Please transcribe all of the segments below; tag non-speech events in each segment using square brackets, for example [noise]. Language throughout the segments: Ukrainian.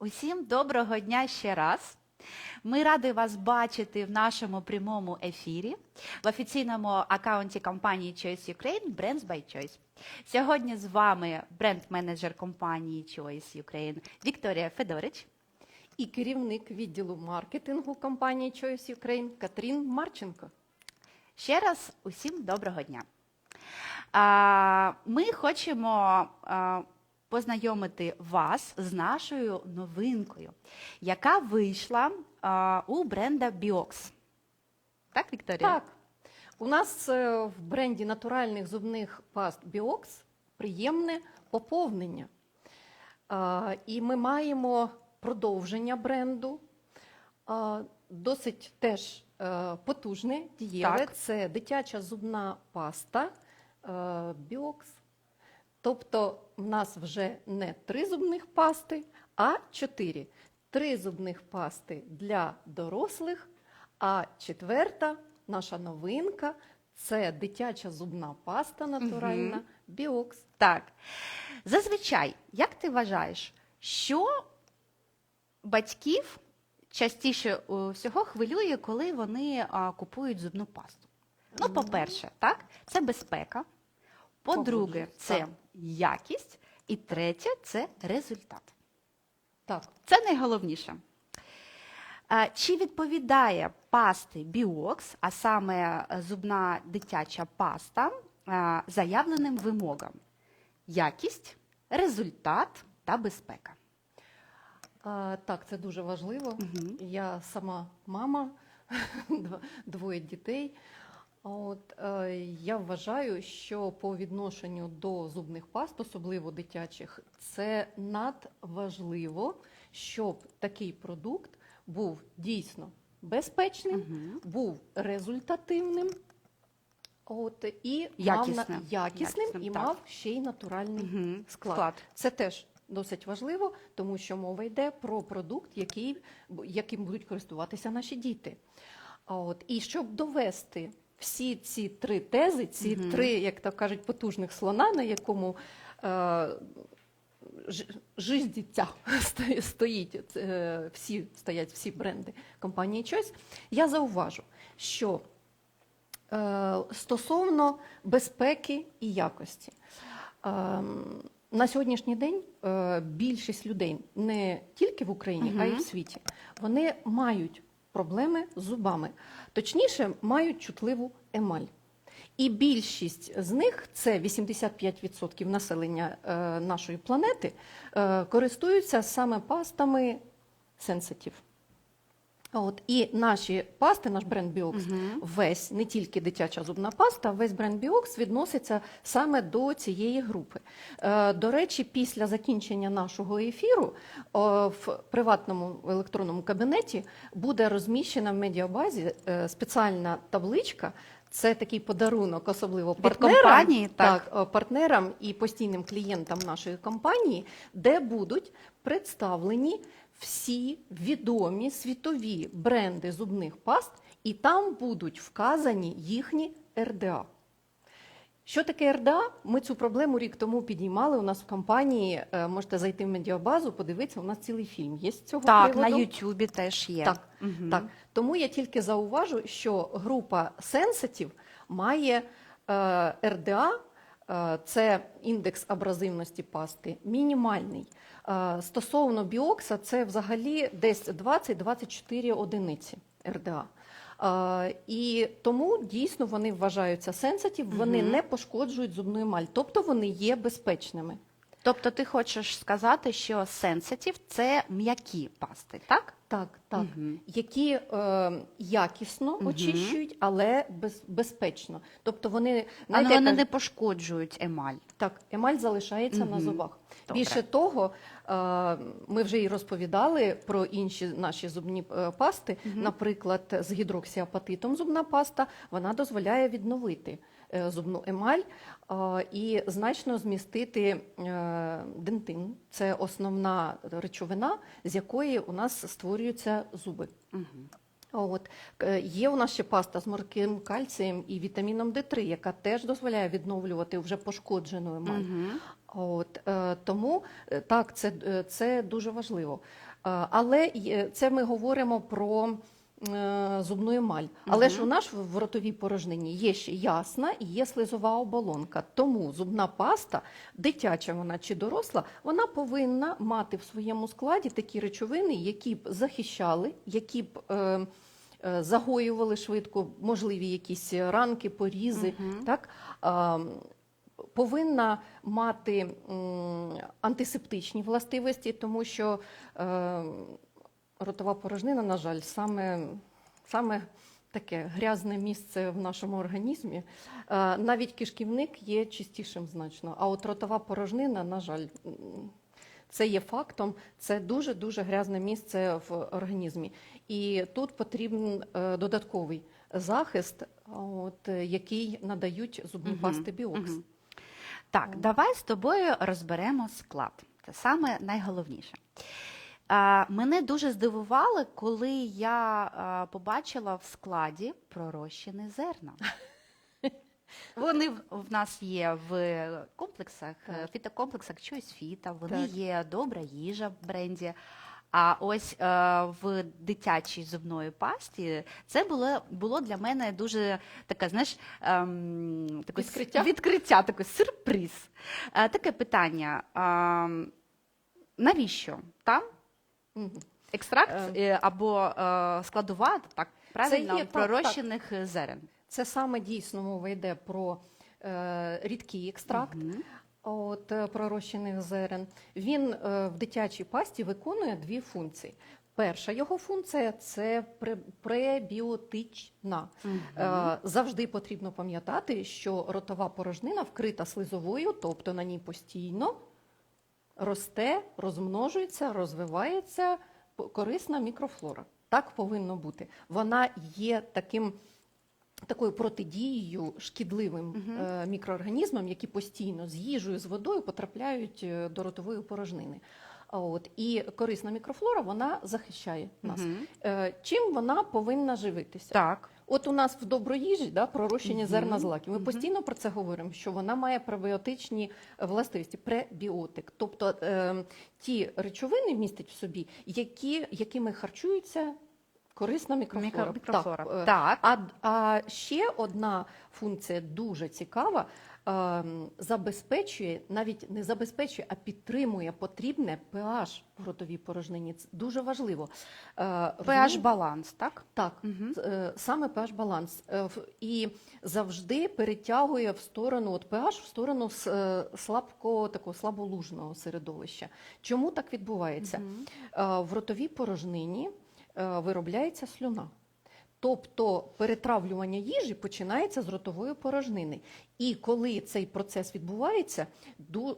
Усім доброго дня ще раз. Ми раді вас бачити в нашому прямому ефірі в офіційному аккаунті компанії Choice Ukraine Brands by Choice. Сьогодні з вами бренд-менеджер компанії Choice Ukraine Вікторія Федорич. і керівник відділу маркетингу компанії Choice Ukraine Катрін Марченко. Ще раз усім доброго дня. Ми хочемо познайомити вас з нашою новинкою, яка вийшла а, у бренда Biox. Так, Вікторія? Так, у нас е, в бренді натуральних зубних паст Biox приємне поповнення. Е, І ми маємо продовження бренду, е, досить теж е, потужне, дієве. Так. Це дитяча зубна паста е, Biox. Тобто в нас вже не три зубних пасти, а чотири. Три зубних пасти для дорослих, а четверта наша новинка це дитяча зубна паста натуральна Мгм. Біокс. Так. Зазвичай, як ти вважаєш, що батьків частіше е, всього хвилює, коли вони а, купують зубну пасту? Ну. по-перше, так, це безпека. По-друге, це так. якість. І третє це результат. Так, Це найголовніше. Чи відповідає пасти Біокс, а саме е, зубна дитяча паста, е, заявленим вимогам? Якість, результат та безпека. так, це дуже важливо. Мгм. Я сама мама, [laughs] двоє дітей. От, е, я вважаю, що по відношенню до зубних паст, особливо дитячих, це надважливо, щоб такий продукт був дійсно безпечним, Мгм. був результативним. От, і мав на- Якісним. якісним Якісним, і так. мав ще й натуральний Мгм. склад. Це теж досить важливо, тому що мова йде про продукт, який, яким будуть користуватися наші діти. А От, і щоб довести всі ці три тези, ці Мгм. три, як то кажуть, потужних слона, на якому е, ж- жиздіття [laughs] сто- стоїть, е, всі, стоять всі бренди компанії Choice, я зауважу, що е, стосовно безпеки і якості. Ем, На сьогоднішній день е, більшість людей не тільки в Україні, а й в світі, вони мають проблеми з зубами, точніше, мають чутливу емаль. І більшість з них, це 85% населення е, нашої планети, е, користуються саме пастами Sensitive. От, і наші пасти, наш бренд Biox, Мгм. весь, не тільки дитяча зубна паста, весь бренд Biox відноситься саме до цієї групи. Е, до речі, після закінчення нашого ефіру о, в приватному електронному кабінеті буде розміщена в медіабазі е, спеціальна табличка. Це такий подарунок, особливо Від партнерам, компанії, так. так, е, партнерам і постійним клієнтам нашої компанії, де будуть представлені всі відомі світові бренди зубних паст, і там будуть вказані їхні РДА. Що таке РДА? Ми цю проблему рік тому підіймали у нас в компанії. Е, Можете зайти в медіабазу, подивитися. У нас цілий фільм є з цього Так, приводу. на Ютубі теж є. Так, Мгм. Так, тому я тільки зауважу, що група Sensitive має е, РДА, е, це індекс абразивності пасти, мінімальний. Е, стосовно біокса, це взагалі десь 20-24 одиниці РДА. Е, і тому дійсно вони вважаються сенситів, вони Мгм. не пошкоджують зубну емаль, тобто вони є безпечними. Тобто ти хочеш сказати, що сенситив це м'які пасти, так? Так, так. Мгм. які е, якісно Мгм. очищують, але без, безпечно. Тобто вони, Але вони як не пошкоджують емаль. так, емаль залишається на зубах. Добре. Більше того, е, ми вже і розповідали про інші наші зубні е, пасти. Мгм. Наприклад, з гідроксіапатитом зубна паста вона дозволяє відновити е, зубну емаль і значно змістити дентин. Це основна речовина, з якої у нас створюються зуби. Мгм. От є у нас ще паста з морським кальцієм і вітаміном Д3, яка теж дозволяє відновлювати вже пошкоджену емаль. Мгм. От е, тому е, так, це, е, це дуже важливо. Але це ми говоримо про зубну емаль. Але ж у нас в ротовій порожнині є ще ясна і є слизова оболонка. Тому зубна паста, дитяча вона чи доросла, вона повинна мати в своєму складі такі речовини, які б захищали, які б. Е, Загоювали швидко можливі якісь ранки, порізи, Мгм. так повинна мати антисептичні властивості, тому що е, ротова порожнина, на жаль, саме, саме таке грязне місце в нашому організмі. Е, навіть кишківник є чистішим значно, а от ротова порожнина, на жаль, це є фактом, це дуже дуже грязне місце в організмі. І тут потрібен е, додатковий захист, от, який надають зубні пасти біокс. Так, давай з тобою розберемо склад. Це саме найголовніше. Мене дуже здивувало, коли я побачила в складі пророщені зерна. [laughs] Вони в- нас є в комплексах, е, фітокомплексах Choice Фіта, вони Так. є добра їжа в бренді. А ось е, в дитячій зубної пасті це було, було для мене дуже таке, знаєш, ем, таке Відкриття? відкриття, такий сюрприз. Е, таке питання: ем, навіщо там екстракт е, або е, складова, так правильно, є, так, пророщених зерен? Це саме дійсно мова йде про е, рідкий екстракт. Мгм. От е, пророщених зерен. Він е, в дитячій пасті виконує дві функції. Перша його функція це пребіотична. Е, Завжди потрібно пам'ятати, що ротова порожнина вкрита слизовою, тобто на ній постійно росте, розмножується, розвивається корисна мікрофлора. Так повинно бути. Вона є таким. Такою протидією шкідливим е, мікроорганізмам, які постійно з їжею, з водою потрапляють е, до ротової порожнини. От і корисна мікрофлора вона захищає нас. Е, чим вона повинна живитися? Так. От у нас в доброїжі да, пророщені Мгм. зерна злаків. Ми Мгм. постійно про це говоримо, що вона має пребіотичні властивості, пребіотик. Тобто е, ті речовини містять в собі, які, якими харчується корисна мікрофлора. Мікрофлора. Так, е, Так. а, а ще одна функція дуже цікава. ем, Забезпечує, навіть не забезпечує, а підтримує потрібне pH в ротовій порожнині. Це дуже важливо. Е, pH баланс, так? Так, е, саме pH баланс Е, і завжди перетягує в сторону от pH в сторону с- е, такого слаболужного середовища. Чому так відбувається? Е, В ротовій порожнині е, виробляється слюна. Тобто перетравлювання їжі починається з ротової порожнини. І коли цей процес відбувається,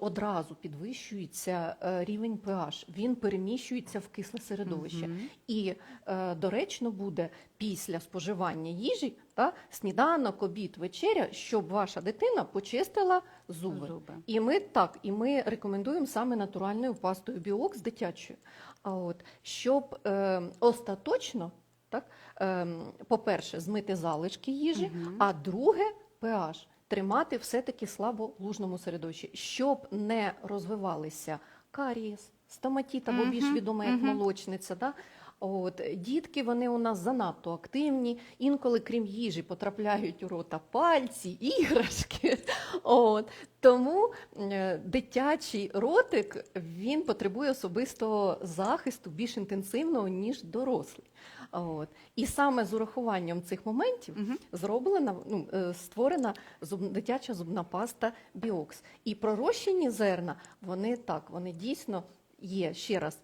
одразу підвищується е, рівень pH, він переміщується в кисле середовище. Мгм. І е, доречно буде після споживання їжі та сніданок, обід, вечеря, щоб ваша дитина почистила зуби. Зуби. І ми так, і ми рекомендуємо саме натуральною пастою біокс дитячою. А от щоб е, остаточно, так, е, по-перше, змити залишки їжі, Мгм. а друге pH тримати все-таки слабо лужному середовищі, щоб не розвивалися карієс, стоматіт або більш відома як мгм. молочниця. Да? От дітки вони у нас занадто активні. Інколи, крім їжі, потрапляють у рота пальці, іграшки. [laughs] От тому е, дитячий ротик він потребує особистого захисту більш інтенсивного ніж дорослий. От і саме з урахуванням цих моментів Мгм. зроблена ну, е, створена зуб, дитяча зубна паста Біокс. І пророщені зерна вони так, вони дійсно є ще раз.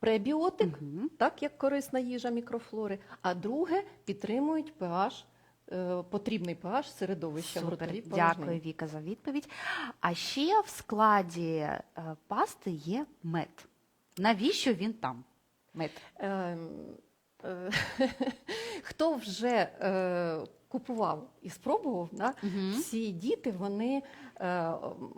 Пребіотик, Мгм. так як корисна їжа мікрофлори, а друге підтримують pH, потрібний pH середовища в Супер, ротовій дякую. Віка, за відповідь. А ще в складі е, пасти є мед. Навіщо він там? Мед. Ем, е, [laughs] Хто вже е, купував і спробував, да, Мгм. всі діти вони е,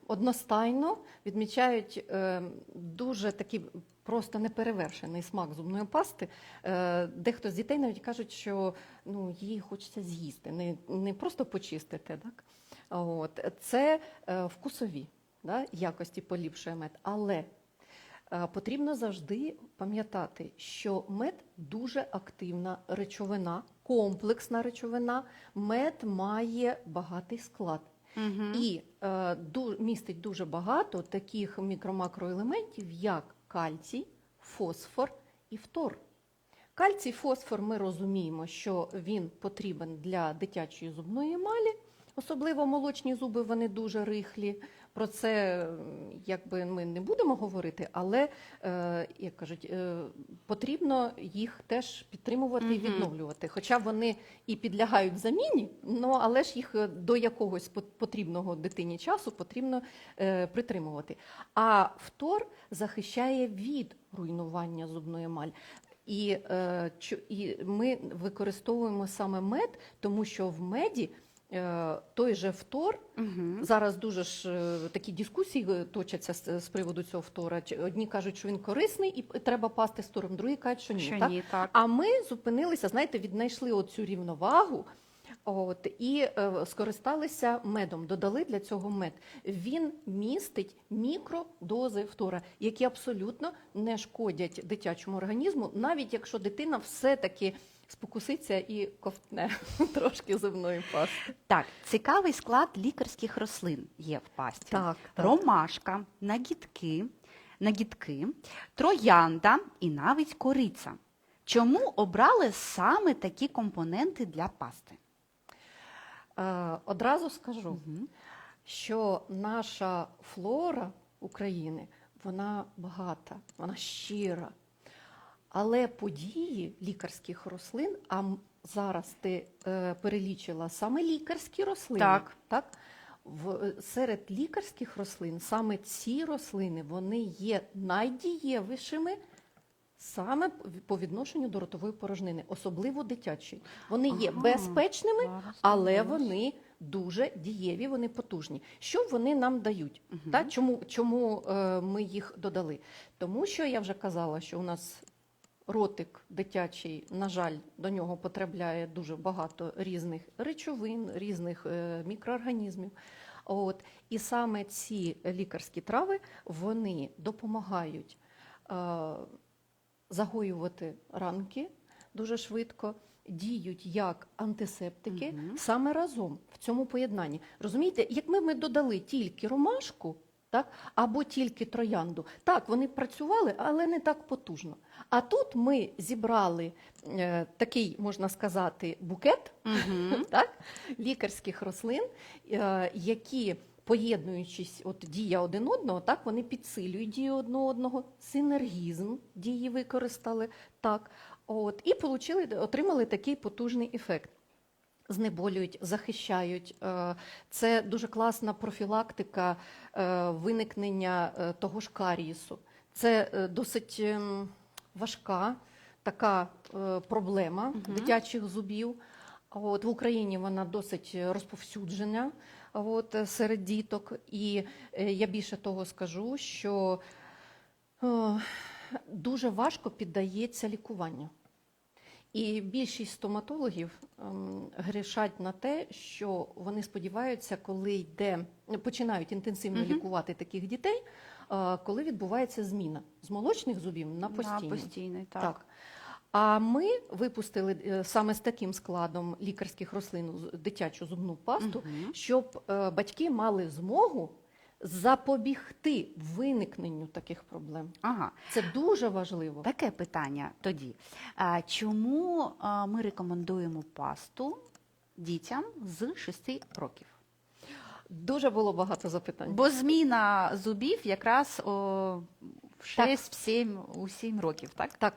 одностайно відмічають е, дуже такий просто неперевершений смак зубної пасти. Е, дехто з дітей навіть кажуть, що ну, її хочеться з'їсти, не, не просто почистити. Так? От. Це е, вкусові да, якості поліпшує мед. Але е, потрібно завжди пам'ятати, що мед дуже активна речовина, комплексна речовина. Мед має багатий склад. Мгм. І е, ду- містить дуже багато таких мікро-макроелементів, як кальцій, фосфор і фтор. Кальцій, фосфор ми розуміємо, що він потрібен для дитячої зубної емалі, особливо молочні зуби, вони дуже рихлі. Про це якби ми не будемо говорити, але е, як кажуть, е, потрібно їх теж підтримувати і відновлювати. Хоча вони і підлягають заміні, ну але ж їх е, до якогось потрібного дитині часу потрібно притримувати. А фтор захищає від руйнування зубної емалі. І, і ми використовуємо саме мед, тому що в меді той же фтор Мгм. Зараз дуже ж е, такі дискусії е, точаться з, з приводу цього фтора. Чи- Одні кажуть, що він корисний і треба пасти з фтором, другі кажуть, що ні. Що так? ні, так. А ми зупинилися, знаєте, віднайшли оцю рівновагу. От, і е, скористалися медом, додали для цього мед. Він містить мікродози фтора, які абсолютно не шкодять дитячому організму, навіть якщо дитина все-таки спокуситься і ковтне [laughs] трошки зубної пасти. Так, цікавий склад лікарських рослин є в пасті. Так, так. Ромашка, нагідки, нагідки, троянда і навіть кориця. Чому обрали саме такі компоненти для пасти? Е, Одразу скажу, Мгм. що наша флора України вона багата, вона щира. Але події лікарських рослин, а зараз ти е, перелічила саме лікарські рослини. Так. так? В, е, серед лікарських рослин саме ці рослини вони є найдієвішими саме по відношенню до ротової порожнини, особливо дитячої. Вони є Ага. безпечними, Зараз але вони дуже дієві, вони потужні. Що вони нам дають? Мгм. Та, чому чому е, ми їх додали? Тому що я вже казала, що у нас ротик дитячий, на жаль, до нього потрапляє дуже багато різних речовин, різних е, мікроорганізмів. От. І саме ці лікарські трави вони допомагають е, загоювати ранки дуже швидко, діють як антисептики Мгм. саме разом в цьому поєднанні. Розумієте, якби ми додали тільки ромашку, так, або тільки троянду, так, вони працювали, але не так потужно. А тут ми зібрали е, такий, можна сказати, букет Мгм. [laughs] так, лікарських рослин, е, які, поєднуючись от дія один одного, так, вони підсилюють дію одного одного, синергізм дії використали, так, от, і получили, отримали такий потужний ефект. Знеболюють, захищають. Е, Це дуже класна профілактика е, виникнення е, того ж карієсу. Це досить ем, важка така проблема Мгм. дитячих зубів. От в Україні вона досить розповсюджена от, серед діток. І я більше того скажу, що е, дуже важко піддається лікуванню. І більшість стоматологів ем, грішать на те, що вони сподіваються, коли йде, починають інтенсивно Мгм. лікувати таких дітей, е, коли відбувається зміна з молочних зубів на На постійні. постійний, так. Так. А ми випустили е, саме з таким складом лікарських рослин дитячу зубну пасту, Мгм. щоб е, батьки мали змогу запобігти виникненню таких проблем. Ага. Це дуже важливо. Таке питання тоді. А, чому а, ми рекомендуємо пасту дітям з 6 років? Дуже було багато запитань. Бо зміна зубів якраз о, в 6, в 7, у 7 років, так? Так.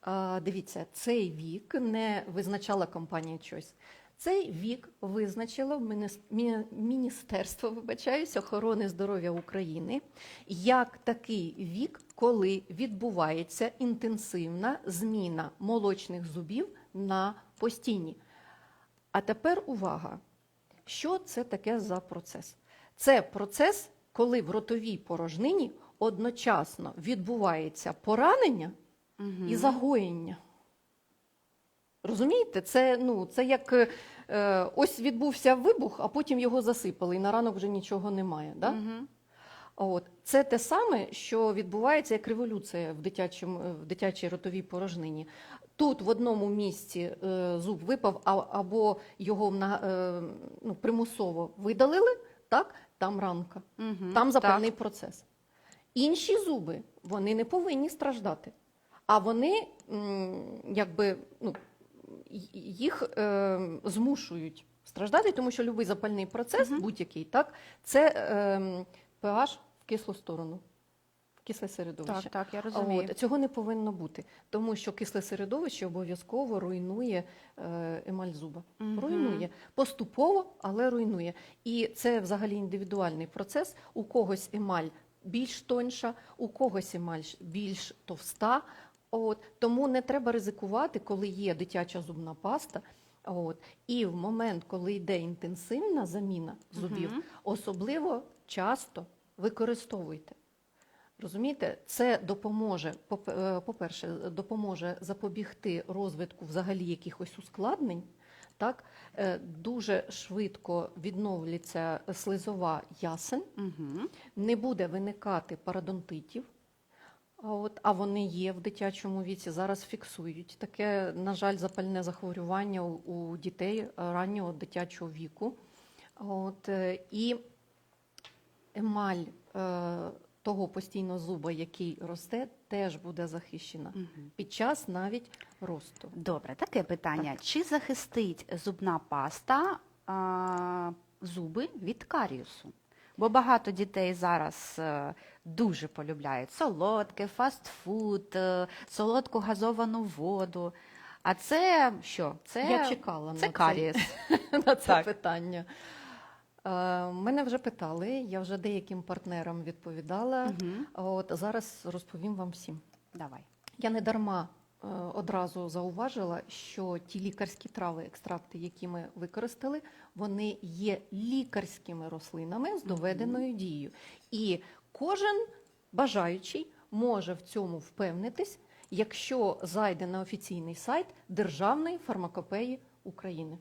А, Дивіться, цей вік не визначала компанія Choice. Цей вік визначило Мініс- Міністерство вибачаюсь, охорони здоров'я України як такий вік, коли відбувається інтенсивна зміна молочних зубів на постійні. А тепер увага. Що це таке за процес? Це процес, коли в ротовій порожнині одночасно відбувається поранення і загоєння. Розумієте, це, ну, це як е, ось відбувся вибух, а потім його засипали, і на ранок вже нічого немає. Да? Мгм. От. Це те саме, що відбувається як революція в, дитячому, в дитячій ротовій порожнині. Тут в одному місці е, зуб випав, а, або його на, е, ну, примусово видалили, так? там ранка, Мгм. там Так. процес. Інші зуби вони не повинні страждати, а вони м, якби, ну, їх е, змушують страждати, тому що будь-який запальний процес, Мгм. будь-який, так, це е, pH в кислу сторону, в кисле середовище. Так, так, я розумію. От, цього не повинно бути, тому що кисле середовище обов'язково руйнує е, емаль зуба. Мгм. Руйнує поступово, але руйнує. І це взагалі індивідуальний процес. У когось емаль більш тоньша, у когось емаль більш товста. От тому не треба ризикувати, коли є дитяча зубна паста. От і в момент, коли йде інтенсивна заміна зубів, Мгм. особливо часто використовуйте. Розумієте, це допоможе, е, по-перше, допоможе запобігти розвитку взагалі якихось ускладнень. Так, Е, дуже швидко відновлюється слизова ясен, Мгм. не буде виникати парадонтитів. А От, а вони є в дитячому віці, зараз фіксують таке, на жаль, запальне захворювання у, дітей раннього дитячого віку. От, е, і емаль е, того постійного зуба, який росте, теж буде захищена Мгм. під час навіть росту. Добре, таке питання. Чи захистить зубна паста а, зуби від каріусу? Бо багато дітей зараз е, дуже полюбляють солодке, фастфуд, е, солодку газовану воду. А це що? Це, Я чекала це на карієс. це, [laughs] на це Так. питання. Е, мене вже питали, я вже деяким партнерам відповідала. Мгм. От зараз розповім вам всім. Давай. Я не дарма одразу зауважила, що ті лікарські трави, екстракти, які ми використали, вони є лікарськими рослинами з доведеною дією. І кожен бажаючий може в цьому впевнитись, якщо зайде на офіційний сайт Державної фармакопеї України.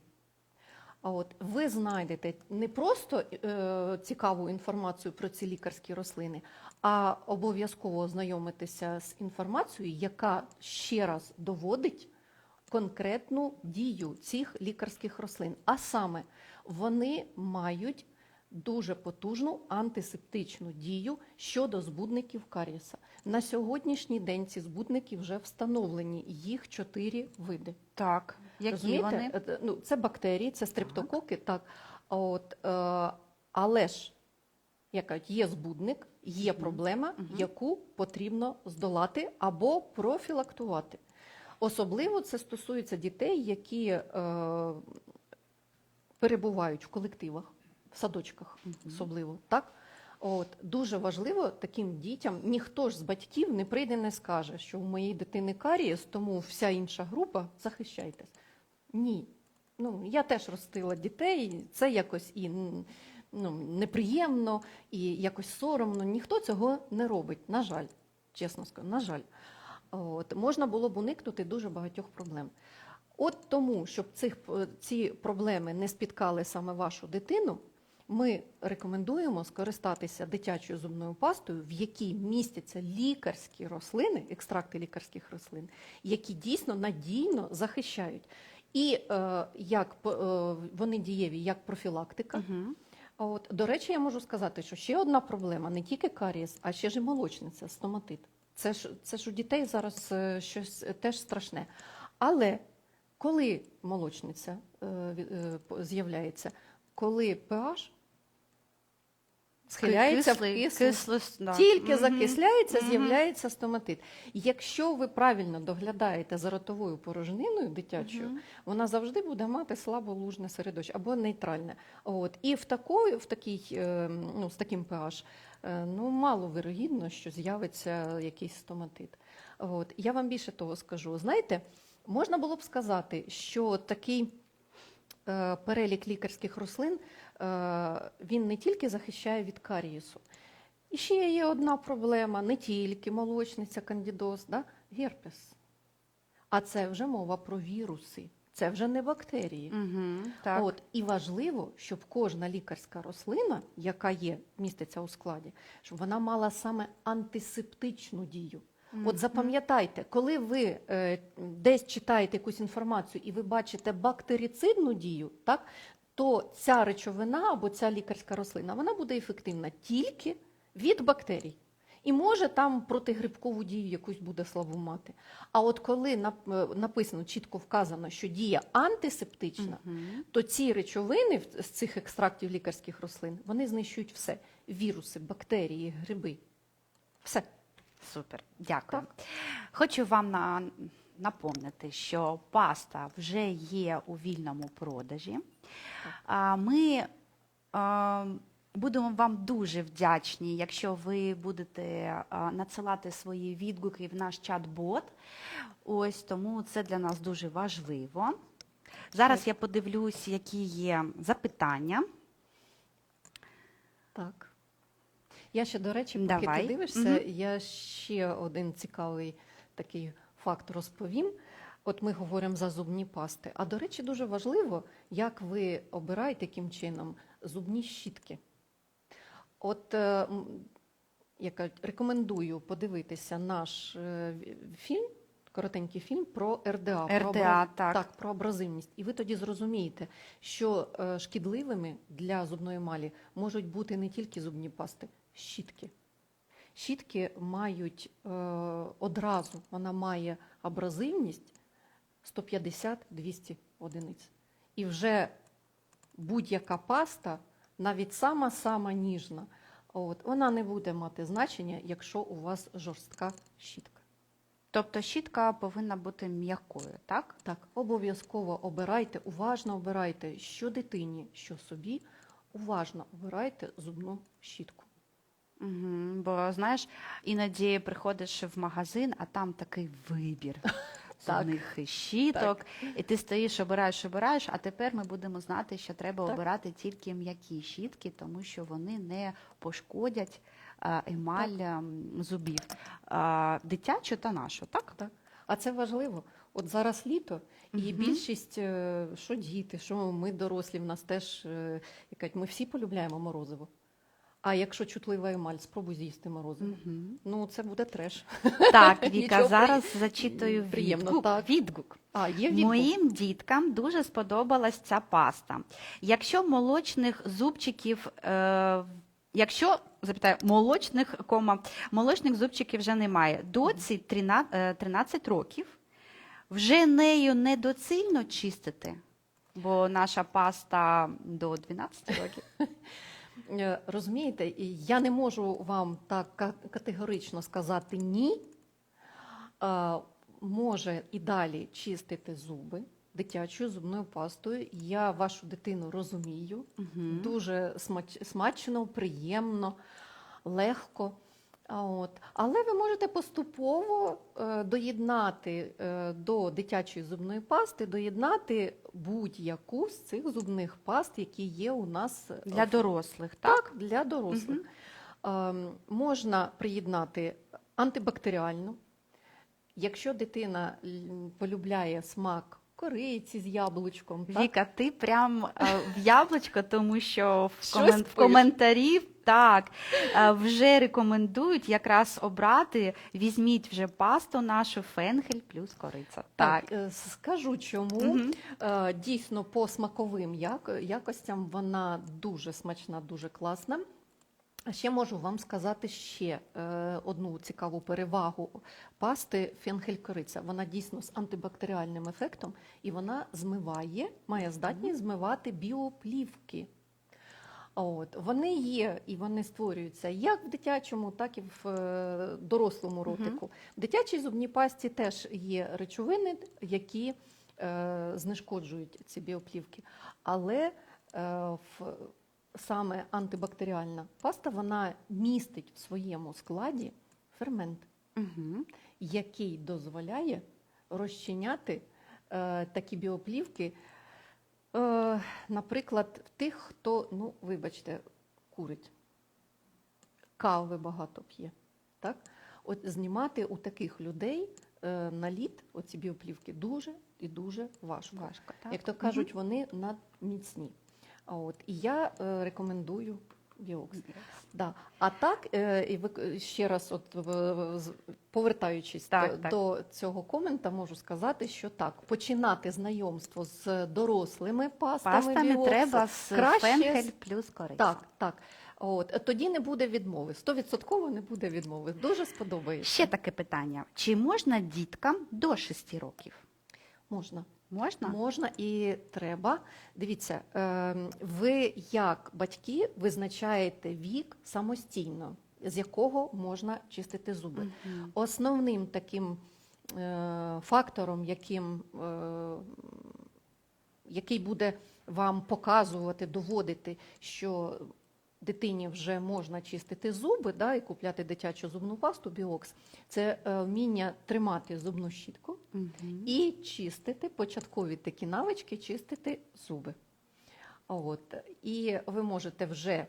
От ви знайдете не просто е, цікаву інформацію про ці лікарські рослини, а обов'язково ознайомитися з інформацією, яка ще раз доводить конкретну дію цих лікарських рослин. А саме вони мають дуже потужну антисептичну дію щодо збудників карієса. На сьогоднішній день ці збудники вже встановлені, їх чотири види. Так. Які Розумієте? вони? Е, Ну, це бактерії, це стрептококи, так. От, е, але ж, як кажуть, є збудник, є проблема, Мгм. яку потрібно здолати або профілактувати. Особливо це стосується дітей, які е, перебувають в колективах, в садочках, особливо. Так? От, дуже важливо таким дітям, ніхто ж з батьків не прийде не скаже, що у моєї дитини карієс, тому вся інша група захищайтесь. Ні. Ну, я теж ростила дітей, це якось і ну, неприємно, і якось соромно. Ніхто цього не робить, на жаль, чесно скажу, на жаль. От, можна було б уникнути дуже багатьох проблем. От тому, щоб цих, е, ці проблеми не спіткали саме вашу дитину, ми рекомендуємо скористатися дитячою зубною пастою, в якій містяться лікарські рослини, екстракти лікарських рослин, які дійсно надійно захищають. І е, як е, вони дієві як профілактика. Угу. От, до речі, я можу сказати, що ще одна проблема не тільки карієс, а ще ж і молочниця, стоматит. Це ж, це ж у дітей зараз е, щось е, теж страшне. Але коли молочниця е, е, з'являється, коли pH схиляється в Кислий- да. тільки Мгм. закисляється, з'являється стоматит. Якщо ви правильно доглядаєте за ротовою порожниною дитячою, Мгм. вона завжди буде мати слаболужне середовище або нейтральне. От. І в, такої, в такій, е, ну, з таким pH е, ну, мало вирогідно, що з'явиться якийсь стоматит. От. Я вам більше того скажу. Знаєте, можна було б сказати, що такий е, перелік лікарських рослин він не тільки захищає від карієсу. І ще є одна проблема: не тільки молочниця, кандідоз, да? герпес. А це вже мова про віруси, це вже не бактерії. Угу, так. От і важливо, щоб кожна лікарська рослина, яка є, міститься у складі, щоб вона мала саме антисептичну дію. От запам'ятайте, коли ви е, десь читаєте якусь інформацію і ви бачите бактерицидну дію, так, то ця речовина або ця лікарська рослина вона буде ефективна тільки від бактерій. І може там протигрибкову дію якусь буде слабу мати. А от коли е, написано, чітко вказано, що дія антисептична, Мгм. то ці речовини з цих екстрактів лікарських рослин вони знищують все: віруси, бактерії, гриби. Все. Супер, дякую. Хочу вам на, напомнити, що паста вже є у вільному продажі. Ми будемо вам дуже вдячні, якщо ви будете надсилати свої відгуки в наш чат-бот. Ось тому це для нас дуже важливо. Зараз я подивлюсь, які є запитання. Так. Я ще, до речі, поки Давай. ти дивишся, Мгм. я ще один цікавий такий факт розповім. От ми говоримо за зубні пасти. А до речі, дуже важливо, як ви обираєте яким чином зубні щітки. От е, я кажу, рекомендую подивитися наш е, фільм, коротенький фільм про РДА. про РДА, абра- так. так, про абразивність. І ви тоді зрозумієте, що е, шкідливими для зубної емалі можуть бути не тільки зубні пасти, щітки. Щітки мають е, одразу, вона має абразивність 150-200 одиниць. І вже будь-яка паста, навіть сама-сама ніжна, от, вона не буде мати значення, якщо у вас жорстка щітка. Тобто щітка повинна бути м'якою, так? Так, обов'язково обирайте, уважно обирайте, що дитині, що собі, уважно обирайте зубну щітку. Угу, бо знаєш, іноді приходиш в магазин, а там такий вибір [laughs] Зубних щіток, і ти стоїш, обираєш, обираєш. А тепер ми будемо знати, що треба Так. обирати тільки м'які щітки, тому що вони не пошкодять а, емаль ем, зубів. А, дитячу та нашу, так? Так. А це важливо. От зараз літо, і Мгм. більшість, е, що діти, що ми дорослі, в нас теж е, ми всі полюбляємо морозиво. А якщо чутлива емаль, спробуй з'їсти морозиво. Мгм. Ну, це буде треш. Так, Віка, Нічого зараз зачитую приємно, відгук. так. відгук. А, є відгук. Моїм діткам дуже сподобалась ця паста. Якщо молочних зубчиків, е, якщо запитаю, молочних кома, молочних зубчиків вже немає. Доці 13, е, 13 років. Вже нею недоцільно чистити, бо наша паста до 12 років. [laughs] Е, Розумієте, я не можу вам так категорично сказати ні. Е, Може і далі чистити зуби дитячою зубною пастою. Я вашу дитину розумію. Угу. Дуже смач- смачно, приємно, легко. От. Але ви можете поступово е, доєднати е, до дитячої зубної пасти, доєднати будь-яку з цих зубних паст, які є у нас е, Для дорослих, так? так, для дорослих. Ем, можна приєднати антибактеріальну. Якщо дитина полюбляє смак кориці з яблучком, так? Віка, ти прям е, в яблучко, тому що в, Щось комен... в коментарі так е, вже рекомендують якраз обрати. Візьміть вже пасту нашу фенхель плюс кориця. Так. е, скажу чому. Мгм. Е, Дійсно, по смаковим як- якостям вона дуже смачна, дуже класна. А ще можу вам сказати ще е, одну цікаву перевагу пасти фенхель-кориця. Вона дійсно з антибактеріальним ефектом і вона змиває, має здатність змивати біоплівки. От, вони є і вони створюються як в дитячому, так і в е, дорослому ротику. В дитячій зубній пасті теж є речовини, які е, знешкоджують ці біоплівки. Але е, в, саме антибактеріальна паста вона містить в своєму складі фермент, Мгм. який дозволяє розчиняти е, такі біоплівки Е, наприклад, тих, хто, ну, вибачте, курить, кави багато п'є. Так? От знімати у таких людей е, наліт, оці біоплівки, дуже і дуже важко. Важко, так? Як то кажуть, вони надміцні. А От, і я е, рекомендую біокс. Да. А так, е, і ви- ще раз, от, в- з- повертаючись Так, до, так. до цього комента, можу сказати, що так, починати знайомство з дорослими пастами, Пастами біокса треба з краще фенхель з- плюс кориця. Так, так. От, тоді не буде відмови. Стовідсотково не буде відмови. Дуже сподобається. Ще таке питання: чи можна діткам до 6 років? Можна. Можна? Можна і треба. Дивіться, ем, ви як батьки визначаєте вік самостійно, з якого можна чистити зуби. Мгм. Основним таким е, фактором, яким, е, який буде вам показувати, доводити, що дитині вже можна чистити зуби да, і купляти дитячу зубну пасту біокс, це е, вміння тримати зубну щітку угу. і чистити початкові такі навички, чистити зуби. От. І ви можете вже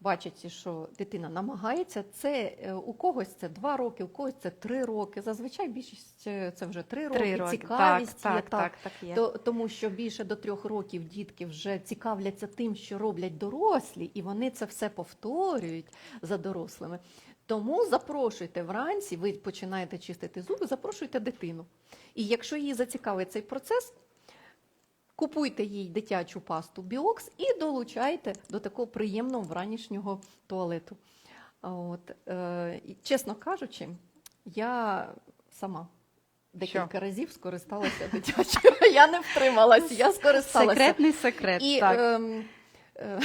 бачити, що дитина намагається. Це е, у когось це 2 роки, у когось це 3 роки. Зазвичай більшість е, це вже 3 роки. Три роки. Цікавість так, є так, так, так є. то, тому що більше до трьох років дітки вже цікавляться тим, що роблять дорослі, і вони це все повторюють за дорослими. Тому запрошуйте вранці, ви починаєте чистити зуби, запрошуйте дитину. І якщо її зацікавить цей процес, купуйте їй дитячу пасту Біокс і долучайте до такого приємного вранішнього туалету. От, е, чесно кажучи, я сама. Декілька разів скористалася дитячою. Я не втрималася, я скористалася. Секретний секрет. І так. ем, е,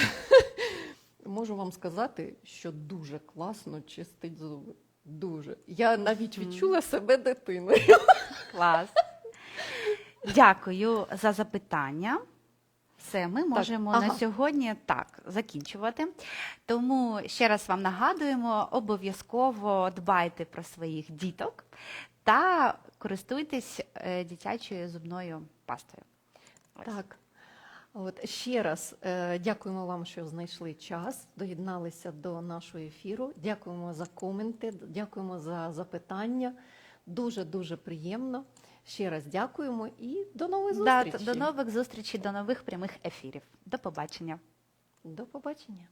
[laughs] можу вам сказати, що дуже класно чистить зуби. Дуже. Я навіть відчула себе дитиною. Клас. Дякую за запитання. Все, ми можемо на ага. сьогодні так закінчувати. Тому ще раз вам нагадуємо: обов'язково дбайте про своїх діток та користуйтесь е, дитячою зубною пастою. Ось. Так. От ще раз е, дякуємо вам, що знайшли час, доєдналися до нашого ефіру. Дякуємо за коменти, дякуємо за запитання. Дуже дуже приємно. Ще раз дякуємо і до нових Да, до нових зустрічей, до нових прямих ефірів. До побачення. До побачення.